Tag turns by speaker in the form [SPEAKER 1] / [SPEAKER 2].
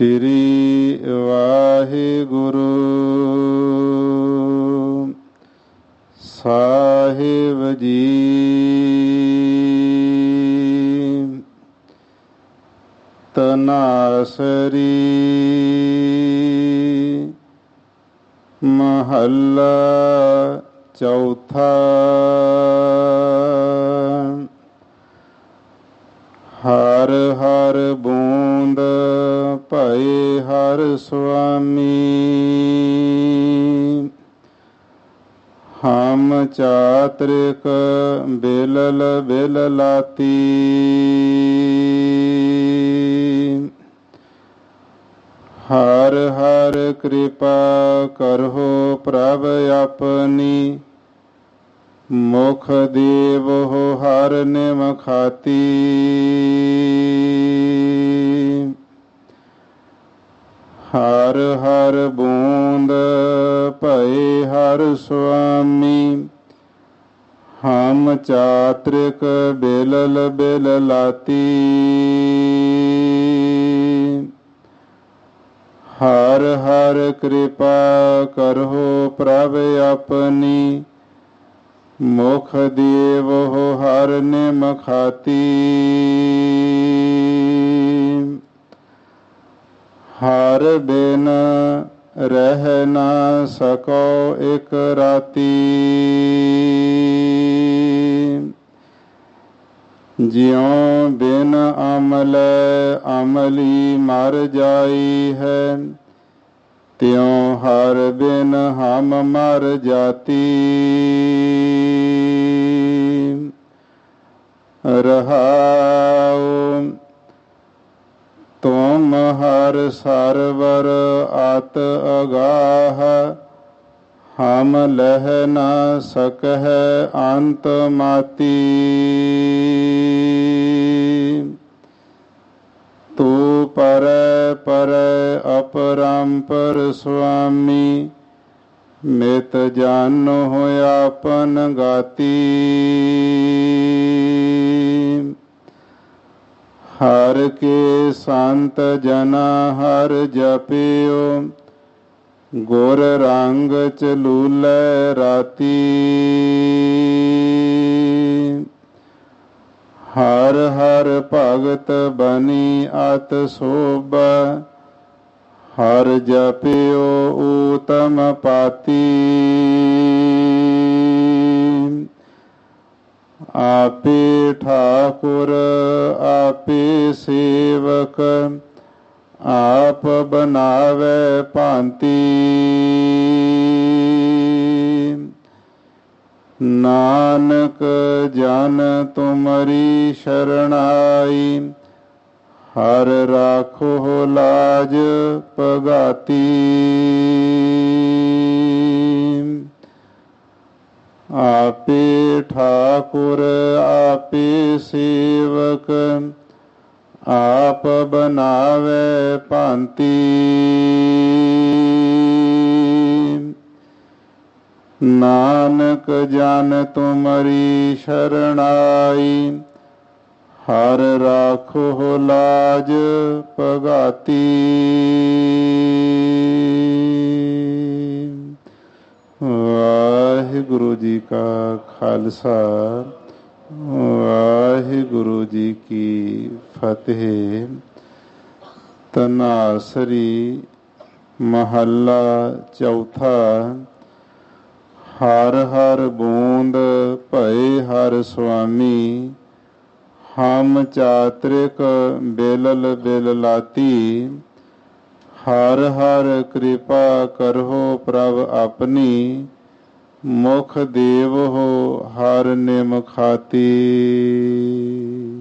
[SPEAKER 1] ਸ੍ਰੀ ਵਾਹਿਗੁਰੂ। ਸਾਹਿਬ ਜੀ। ਤਨਾਸਰੀ। ਮਹੱਲਾ ਚੌਥਾ। ਹਰ ਹਰ ਬੂੰਦ ਭਏ ਹਰ ਸੁਆਮੀ। ਹਮ ਚਾਤ੍ਰਿਕ ਬੇਲਲ ਬੇਲ ਲਾਤੀ ਹਰ ਹਰ ਕਿਰਪਾ ਕਰਹੁ ਪ੍ਰਭ ਆਪਣੀ। ਮੁਖ ਦੇਵੋ ਹਰ ਨਿਮਖਾਤੀ ਹਰ ਹਰ ਬੂੰਦ ਭਏ ਹਰ ਸੁਆਮੀ। ਹਮ ਚਾਤ੍ਰਿਕ ਬੇਲਲ ਬੇਲ ਲਾਤੀ ਹਰ ਹਰ ਕਿਰਪਾ ਕਰਹੁ ਪ੍ਰਭ ਆਪਣੀ। ਮੁਖ ਦੇਵੋ ਹਰ ਨਿਮ ਖਾਤੀ। ਹਰ ਬਿਨ ਰਹਿ ਨਾ ਸਕੋ ਇਕ ਰਾਤੀ। ਜਿਉ ਬਿਨ ਅਮਲ ਅਮਲੀ ਮਰ ਜਾਈ ਹੈ, ਤਿਉ ਹਰ ਬਿਨ ਹਮ ਮਰ ਜਾਤੀ। ਰਹਾਉ ਸਰਵਰ ਆਤ ਅਗਾਹ, ਹਮ ਲਹਿ ਨਾ ਸਕਹਿ ਅੰਤ ਮਾਤੀ। ਤੂ ਪਰੈ ਪਰੈ ਅਪਰੰਪਰ ਸੁਆਮੀ, ਮਿਤ ਜਾਨੋ ਆਪਨ ਗਾਤੀ। ਹਰ ਕੇ ਸੰਤ ਜਨਾ ਹਰ ਜਪਿਓ, ਗੁਰ ਰੰਗ ਚਲੂਲੇ ਰਾਤੀ। ਹਰ ਹਰ ਭਗਤ ਬਨੀ ਅਤ ਸੋਭ, ਹਰ ਜਪਿਓ ਊਤਮ ਪਾਤੀ। ਆਪੇ ਠਾਕੁਰ, ਆਪੇ ਸੇਵਕ, ਆਪ ਬਨਾਵੇ ਭਾਂਤੀ। ਨਾਨਕ ਜਨ ਤੁਮਰੀ ਸ਼ਰਣਾਈ, ਹਰ ਰਾਖੋ ਲਾਜ ਪਗਾਤੀ ਆਪੇ ਠਾਕੁਰ ਆਪੇ ਸੇਵਕ ਆਪ ਬਨਾਵੇ ਭਾਂਤੀ ਨਾਨਕ ਜਨ ਤੁਮਰੀ ਸ਼ਰਣਾਈ ਹਰ ਰਾਖੋ ਲਾਜ ਪਗਾਤੀ ਵਾਹਿਗੁਰੂ ਜੀ ਕਾ ਖਾਲਸਾ, ਵਾਹਿਗੁਰੂ ਜੀ ਕੀ ਫਤਿਹ। ਤਨਾਸਰੀ ਮਹੱਲਾ ਚੌਥਾ, ਹਰ ਹਰ ਬੂੰਦ ਭਏ ਹਰ ਸੁਆਮੀ, ਹਮ ਚਾਤ੍ਰਿਕ ਬੇਲਲ ਬੇਲ ਲਾਤੀ ਹਰ ਹਰ ਕਿਰਪਾ ਕਰੋ ਪ੍ਰਭ ਆਪਣੀ। ਮੁਖ ਦੇਵ ਹੋ ਹਰ ਨਿਮ ਖਾਤੀ।